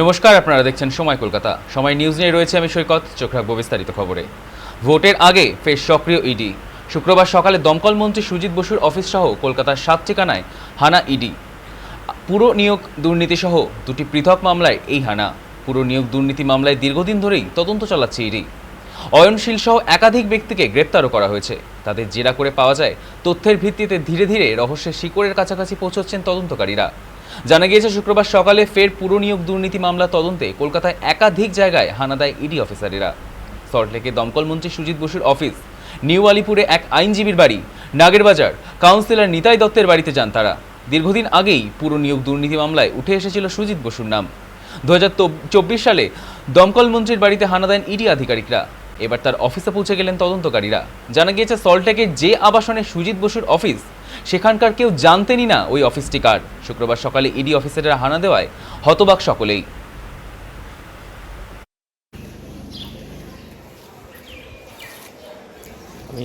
নমস্কার, আপনারা দেখছেন সময় কলকাতা। সময় নিউজ নিয়ে রয়েছে আমি সৈকত, চোখ রাখব বিস্তারিত খবরে। ভোটের আগে ফের সক্রিয় ইডি শুক্রবার সকালে দমকল মন্ত্রী সুজিত বসুর অফিস সহ কলকাতার সাত ঠিকানায় হানা ইডি পুরো নিয়োগ দুর্নীতি সহ দুটি পৃথক মামলায় এই হানা। পুরো নিয়োগ দুর্নীতি মামলায় দীর্ঘদিন ধরেই তদন্ত চালাচ্ছে ইডি অয়নশীল সহ একাধিক ব্যক্তিকে গ্রেপ্তারও করা হয়েছে। তাদের জেরা করে পাওয়া যায় তথ্যের ভিত্তিতে ধীরে ধীরে রহস্যের শিকড়ের কাছাকাছি পৌঁছচ্ছেন তদন্তকারীরা। জানা গিয়েছে, শুক্রবার সকালে ফের পুরো নিয়োগ দুর্নীতি মামলা তদন্তে কলকাতায় একাধিক জায়গায় হানা দেয় ইডি অফিসারেরা। সল্টলেকে দমকল মন্ত্রী সুজিত বসুর অফিস, নিউ আলিপুরে এক আইনজীবীর বাড়ি, নাগেরবাজার কাউন্সিলর নিতাই দত্তের বাড়িতে যান তারা। দীর্ঘদিন আগেই পুরো নিয়োগ দুর্নীতি মামলায় উঠে এসেছিল সুজিত বসুর নাম। দু হাজার চব্বিশ সালে দমকল মন্ত্রীর বাড়িতে হানা দেন ইডি আধিকারিকরা। এবার তার অফিসে পৌঁছে গেলেন তদন্তকারীরা। জানা গিয়েছে সল্টলেকের যে আবাসনে সুজিত বসুর অফিস, সেখানকার কেউ জানতেনই না ওই অফিসটি কার। শুক্রবার সকালে ইডি অফিসারেরা হানা দেওয়ায় হতবাক সকলেই। আমি